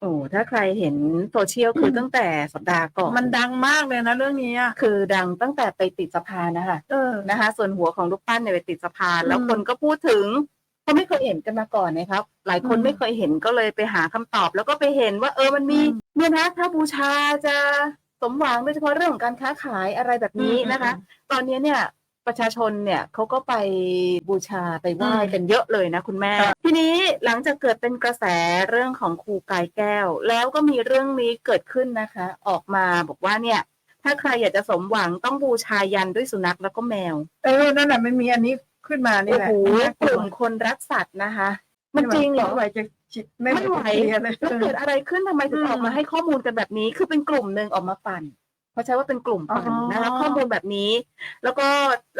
โอ้ถ้าใครเห็นโซเชียลคือตั้งแต่สัปดาห์ก่อนมันดังมากเลยนะเรื่องนี้อะคือดังตั้งแต่ไปติดสะพานนะคะเออนะคะ ส่วนหัวของลูกปั้นเนี่ยไปติดสะพาน แล้วอืมคนก็พูดถึงเขาไม่เคยเห็นกันมาก่อนนะครับ หลายคนอืมไม่เคยเห็นก็เลยไปหาคำตอบ แล้วก็ไปเห็นว่า เออมันมีอืมเนี่ยนะถ้าบูชาจะสมหวังโดยเฉพาะเรื่องของการค้าขายอะไรแบบนี้นะคะ ตอนนี้เนี่ย ประชาชนเนี่ยเขาก็ไปบูชาไปไหว้อืมกันเยอะเลยนะคุณแม่ครับทีนี้หลังจากเกิดเป็นกระแสเรื่องของครูกายแก้ว แล้วก็มีเรื่องนี้เกิดขึ้นนะคะ ออกมาบอกว่าเนี่ยถ้าใครอยากจะสมหวังต้องบูชายันด้วยสุนัขแล้วก็แมว เออ นั่นแหละมันมีอันนี้ขึ้นมานี่โอ้แหละโหน่ากลัวลุ่มคนรักสัตว์นะคะ มันจริงเหรอไม่ไหวจะจิตไม่ไม่ไหวจะเคลียร์เลยแล้วเกิดอะไรขึ้นทำไมถึงอืมออกมาให้ข้อมูลกันแบบนี้ คือเป็นกลุ่มหนึ่งออกมาปั่น เขาใช้ว่าเป็นกลุ่มปั่นอ๋อนะคะข้อมูลแบบนี้ แล้วก็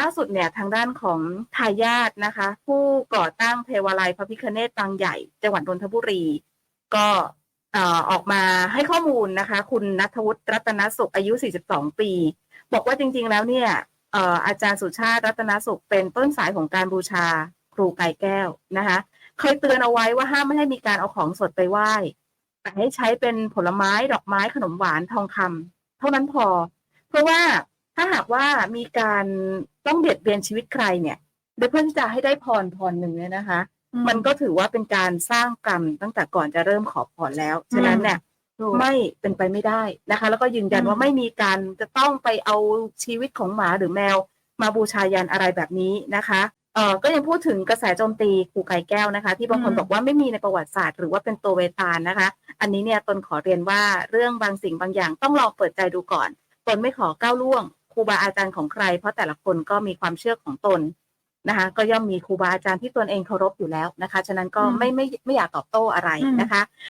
ล่าสุดเนี่ยทางด้านของทายาทนะคะ ผู้ก่อตั้งเทวาลัยพระพิคเนตบางใหญ่ จังหวัดนนทบุรี ก็เอ่อออกมาให้ข้อมูลนะคะ คุณนัทวุฒิรัตนสุขอายุ 42 ปี บอกว่าจริงๆแล้วเนี่ยเอ่ออาจารย์สุชาติรัตนสุขเป็นต้นสายของการบูชาครูไก่แก้วนะคะ เคยเตือนเอาไว้ว่าห้ามไม่ให้มีการเอาของสดไปไหว้แต่ให้ใช้เป็นผลไม้ดอกไม้ขนมหวานทองคำ เท่านั้นพอ เพราะว่าถ้าหากว่ามีการต้องเบียดเบียนชีวิตใครเนี่ย โดยเพื่อที่จะให้ได้พรพรหนึ่งเนี่ยนะคะอืมันก็ถือว่าเป็นการสร้างกรรมตั้งแต่ก่อนจะเริ่มขอพรแล้ว ฉะนั้นเนี่ยถูกไม่เป็นไปไม่ได้นะคะ แล้วก็ยืนยันอืมว่าไม่มีการจะต้องไปเอาชีวิตของหมาหรือแมว มาบูชายันอะไรแบบนี้นะคะเอ่อก็ยังพูดถึงกระแสโจมตีครูไก่แก้วนะคะ ที่บางคนอืมบอกว่าไม่มีในประวัติศาสตร์ หรือว่าเป็นตัวเวตาลนะคะ อันนี้เนี่ยตนขอเรียนว่าเรื่องบางสิ่งบางอย่างต้องลองเปิดใจดูก่อน ตนไม่ขอก้าวล่วงครูบาอาจารย์ของใคร เพราะแต่ละคนก็มีความเชื่อของตนนะคะ ก็ย่อมมีครูบาอาจารย์ที่ตนเองเคารพอยู่แล้วนะคะ ฉะนั้นก็ไม่ไม่ไม่อยากตอบโต้อะไรนะคะ